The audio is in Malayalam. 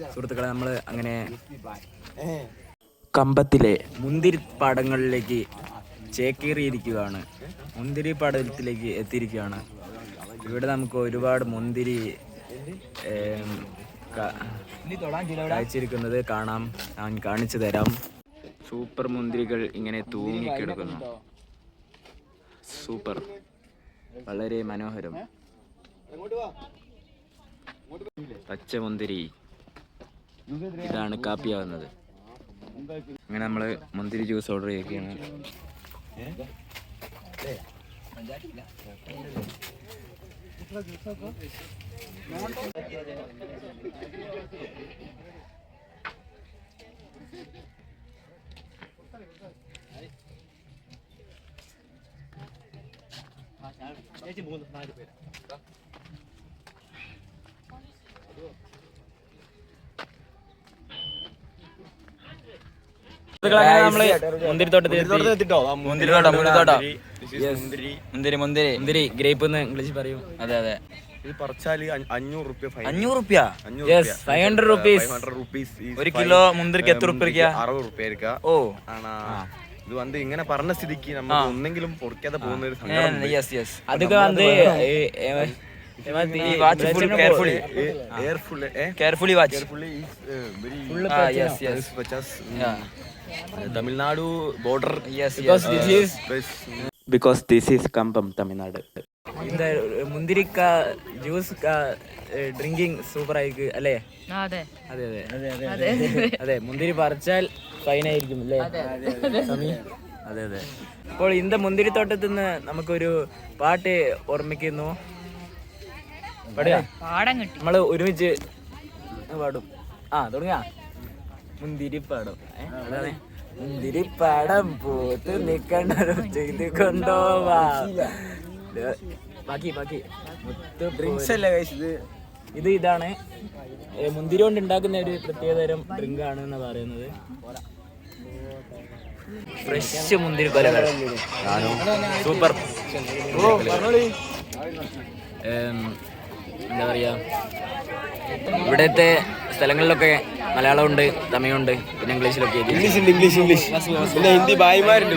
സുഹൃത്തുക്കളെ നമ്മൾ അങ്ങനെ കമ്പത്തിലെ മുന്തിരി പാടങ്ങളിലേക്ക് ചേക്കേറിയിരിക്കുകയാണ്. മുന്തിരി പാടത്തിലേക്ക് എത്തിയിരിക്കുകയാണ്. ഇവിടെ നമുക്ക് ഒരുപാട് മുന്തിരി ഏം, ക- കാണാം. ഞാൻ കാണിച്ചു തരാം. സൂപ്പർ മുന്തിരികൾ ഇങ്ങനെ തൂങ്ങിക്കിടക്കുന്നു. സൂപ്പർ. വളരെ മനോഹരം. പച്ചമുന്തിരി. ഇതാണ് കാപ്പി ആവുന്നത് അങ്ങനെ നമ്മൾ മുന്തിരി ജ്യൂസ് ഓർഡർ ചെയ്യുകയാണ് നമ്മൾ മുന്തിരിത്തോട്ടത്തിൽ മുന്തിരിത്തോട്ടം മുന്തിരിത്തോട്ടം. മുന്തിരി. മുന്തിരി മുന്തിരി ഗ്രേപ്പ് എന്ന് ഇംഗ്ലീഷ് പറയും. അതെ അതെ. ഇത് പറിച്ചാൽ അഞ്ഞ- അഞ്ഞൂറ് റുപ്യ ഫൈൻ അഞ്ഞൂറ് റുപ്യ? അഞ്ഞൂറ് 500 rupees. 500 rupees is ഒരു കിലോ മുന്തിരിക്ക് എത്ര റുപ്യ അറുപത് റുപ്യ ഓ. ആണാ. ഇത് വന്ന് ഇങ്ങനെ പറഞ്ഞ സ്ഥിതിക്ക് നമ്മൾ ഒന്നെങ്കിലും പൊറിക്കാതെ പോകുന്ന ഒരു സങ്കടം അതൊക്കെ യെസ് യെസ് அதுக்கு வந்து watchful, carefully. Eh, careful, eh? Carefully watch Carefully is, uh, very Ah, yes, yes. is purchase, mm, Yeah. Tamil Nadu border yes Because yes this is because this is Cumbum Tamil Nadu இந்த മുന്തിരിക്ക ജ്യൂസ് ഡ്രിങ്കിങ് സൂപ്പർ ആയിരിക്കും അല്ലേ അതെ അതെ അതെ അതെ അതെ മുന്തിരി പറിച്ചാൽ ഫൈൻ ആയിരിക്കും അല്ലേ സമി? അതെ അതെ അപ്പോൾ ഇന്ത മുന്തിരിത്തോട്ടത്തിൽ നിന്ന് നമുക്കൊരു പാട്ട് ഓർമ്മിക്കുന്നു പാടുക പാടം. കിട്ടി. നമ്മൾ ഒരുമിച്ച് പാടും. ആ തുടങ്ങാ. മുന്തിരി പാടും മുന്തിരി പാടം പൂത്ത് നിക്കണ്ടോ ചെയ്ത് കൊണ്ടോവാ ബാക്കി ബാക്കി. മുത്ത് ഡ്രിങ്ക്സ് അല്ലേ ഇത്? ഇത് ഇതാണ്. മുന്തിരി കൊണ്ട് ഉണ്ടാക്കുന്ന ഒരു പ്രത്യേകതരം ഡ്രിങ്ക് ആണ് എന്ന് പറയുന്നത്. ഫ്രഷ് മുന്തിരി കൊലകൾ സൂപ്പർ എന്താ പറയുക ഇവിടുത്തെ സ്ഥലങ്ങളിലൊക്കെ മലയാളമുണ്ട് തമിഴുണ്ട് പിന്നെ ഇംഗ്ലീഷിലൊക്കെ ഇംഗ്ലീഷ് ഉണ്ട് ഇംഗ്ലീഷ് ഇംഗ്ലീഷ്. പിന്നെ ഹിന്ദി ഭായിമാരുണ്ട്.